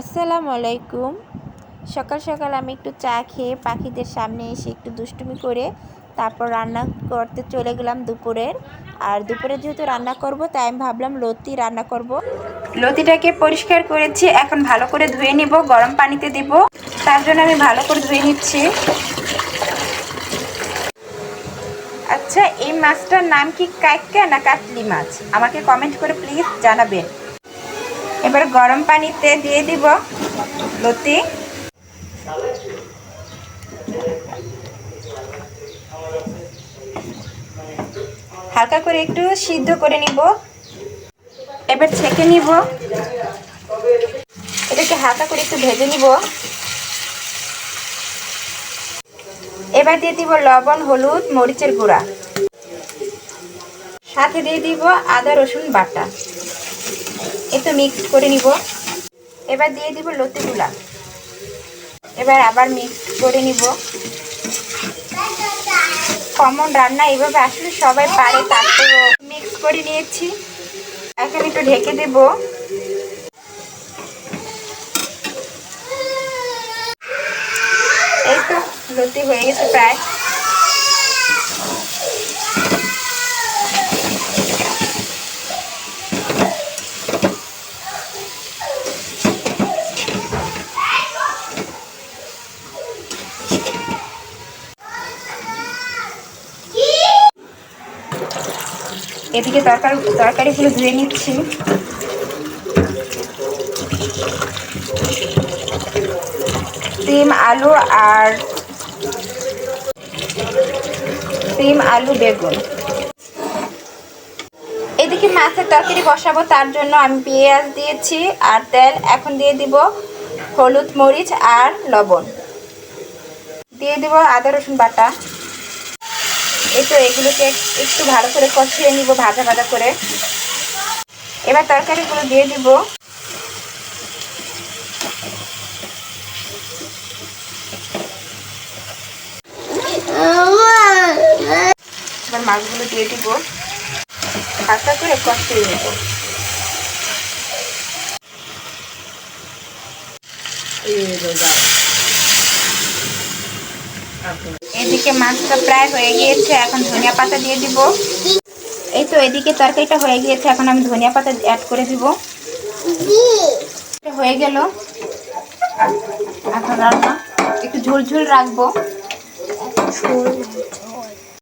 আসসালামু আলাইকুম। সকাল সকাল আমি একটু চা খেয়ে পাখিদের সামনে এসে একটু দুষ্টুমি করে তারপর রান্না করতে চলে গেলাম দুপুরের। আর দুপুরে যেহেতু রান্না করব, তাই আমি ভাবলাম লতি রান্না করব। লতিটাকে পরিষ্কার করেছি, এখন ভালো করে ধুয়ে নিব, গরম পানিতে দিব। তার জন্য আমি ভালো করে ধুয়ে নিচ্ছি। আচ্ছা এই মাছটার নাম কি কাইকা না কাতলি মাছ? আমাকে কমেন্ট করে প্লিজ জানাবেন। এবার গরম পানিতে দিয়ে দিব। লতি। হালকা করে একটু সিদ্ধ করে নিব। এবার ছেঁকে নিব। এটাকে হালকা করে একটু ভেজে নিব। এবার দিয়ে দিব লবণ, হলুদ, মরিচের গুঁড়া। সাথে দিয়ে দিব আদা, রসুন বাটা। একটু মিক্স করে নিব। এবার দিয়ে দিব লতিগুলা এবার আবার মিক্স করে নিব। কমন রান্না এইভাবে আসলে সবাই পারে, তারপরেও মিক্স করে নিয়েছি। এখন একটু ঢেকে দেব। এই তো লতি হয়ে গেছে প্রায়। এদিকে তরকারি, তরকারিগুলো ধুয়ে নিচ্ছি। সিম আলু আর সিম আলু বেগুন। এদিকে মাছের তরকারি বসাবো, তার জন্য আমি পেঁয়াজ দিয়েছি আর তেল। এখন দিয়ে দিব হলুদ মরিচ আর লবণ। দিয়ে দিব আদা রসুন বাটা। এই তো এগুলোকে একটু ভালো করে কষিয়ে নিব, ভাজা ভাজা করে। এবার তরকারিগুলো দিয়ে দিব। এবার মাছগুলো দিয়ে দিব। হালকা করে কষিয়ে নেব। এদিকে মাছটা প্রায় হয়ে গিয়েছে, এখন ধনিয়া পাতা দিয়ে দিব। এই তো এদিকে তরকারিটা হয়ে গিয়েছে, এখন আমি ধনিয়া পাতা অ্যাড করে দিব। হয়ে গেল। এখন রান্না, একটু ঝোল ঝোল রাখব।